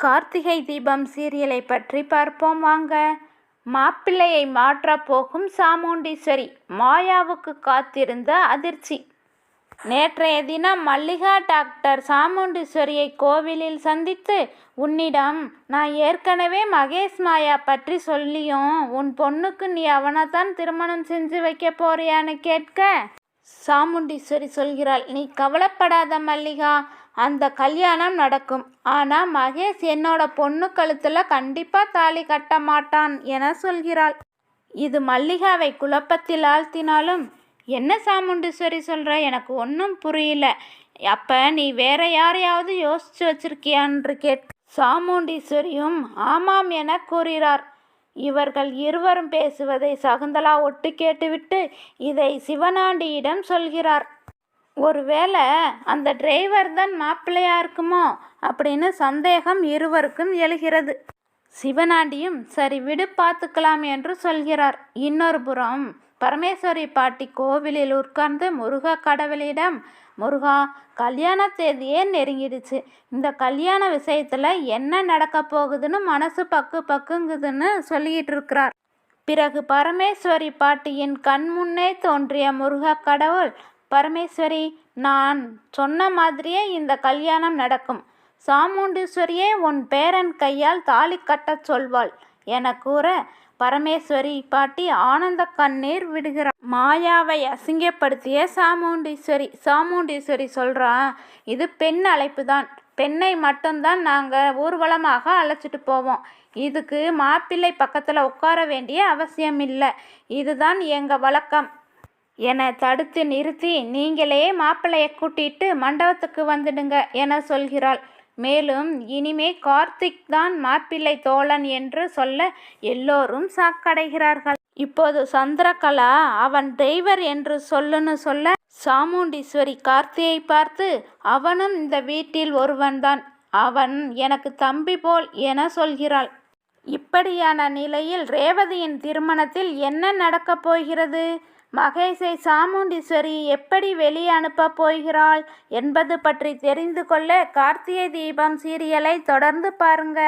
கார்த்திகை தீபம் சீரியலை பற்றி பார்ப்போம் வாங்க. மாப்பிள்ளையை மாற்றப் போகும் சாமுண்டீஸ்வரி மாயாவுக்கு காத்திருந்த அதிர்ச்சி. நேற்றைய தினம் மல்லிகா டாக்டர் சாமுண்டீஸ்வரியை கோவிலில் சந்தித்து உன்னிடம் நான் ஏற்கனவே மகேஷ் மாயா பற்றி சொல்லியும் உன் பொண்ணுக்கு நீ அவனைத்தான் திருமணம் செஞ்சு வைக்க போறியான்னு கேட்க? சாமுண்டீஸ்வரி சொல்கிறாள் நீ கவலைப்படாத மல்லிகா அந்த கல்யாணம் நடக்கும். ஆனால் மகேஷ் என்னோட பொண்ணு கழுத்தில் கண்டிப்பாக தாலி கட்ட மாட்டான் என சொல்கிறாள். இது மல்லிகாவை குழப்பத்தில் ஆழ்த்தினாலும் என்ன சாமுண்டீஸ்வரி சொல்கிற எனக்கு ஒன்றும் புரியல. அப்போ நீ வேற யாரையாவது யோசிச்சு வச்சிருக்கியான்னு கேட் சாமுண்டீஸ்வரியும் ஆமாம் என கூறுகிறார். இவர்கள் இருவரும் பேசுவதை சகுந்தலா ஒட்டு கேட்டுவிட்டு இதை சிவனாண்டியிடம் சொல்கிறார். ஒருவேளை அந்த டிரைவர் தான் மாப்பிள்ளையா இருக்குமோ அப்படின்னு சந்தேகம் இருவருக்கும் எழுகிறது. சிவனாண்டியும் சரி விடு பார்த்துக்கலாம் என்று சொல்கிறார். இன்னொரு புறம் பரமேஸ்வரி பாட்டி கோவிலில் உட்கார்ந்து முருக கடவுளிடம் முருகா கல்யாண தேதியே நெருங்கிடுச்சு? இந்த கல்யாண விஷயத்தில் என்ன நடக்க போகுதுன்னு மனசு பக்கு பக்குங்குதுன்னு சொல்லிக்கிட்டு இருக்கிறார். பிறகு பரமேஸ்வரி பாட்டியின் கண் முன்னே தோன்றிய முருக கடவுள் பரமேஸ்வரி நான் சொன்ன மாதிரியே இந்த கல்யாணம் நடக்கும். சாமுண்டீஸ்வரியே உன் பேரன் கையால் தாலி கட்டச் சொல்வாள் என கூற பரமேஸ்வரி பாட்டி ஆனந்த கண்ணீர் விடுகிறார் மாயாவை அசிங்கப்படுத்திய சாமுண்டீஸ்வரி சாமுண்டீஸ்வரி சொல்கிறா இது பெண் அழைப்பு தான் பெண்ணை மட்டும்தான் நாங்கள் ஊர்வலமாக அழைச்சிட்டு போவோம். இதுக்கு மாப்பிள்ளை பக்கத்தில் உட்கார வேண்டிய அவசியம் இல்லை இதுதான் எங்கள் வழக்கம். என தடுத்து நிறுத்தி நீங்களே மாப்பிள்ளையை கூட்டிட்டு மண்டபத்துக்கு வந்துடுங்க என சொல்கிறாள். மேலும் இனிமே கார்த்திக் தான் மாப்பிள்ளை தோழன் என்று சொல்ல எல்லோரும் சாக்கடைகிறார்கள். இப்போது சந்திரகலா அவன் டிரைவர் என்று சொல்லுன்னு சொல்ல சாமுண்டீஸ்வரி கார்த்தியை பார்த்து அவனும் இந்த வீட்டில் ஒருவன்தான். அவன் எனக்கு தம்பி போல் என சொல்கிறாள். இப்படியான நிலையில் ரேவதியின் திருமணத்தில் என்ன நடக்கப் போகிறது? மகேஷை சாமுண்டீஸ்வரி எப்படி வெளியே அனுப்பப் போகிறாள் என்பது பற்றி தெரிந்து கொள்ள கார்த்திகை தீபம் சீரியலை தொடர்ந்து பாருங்க.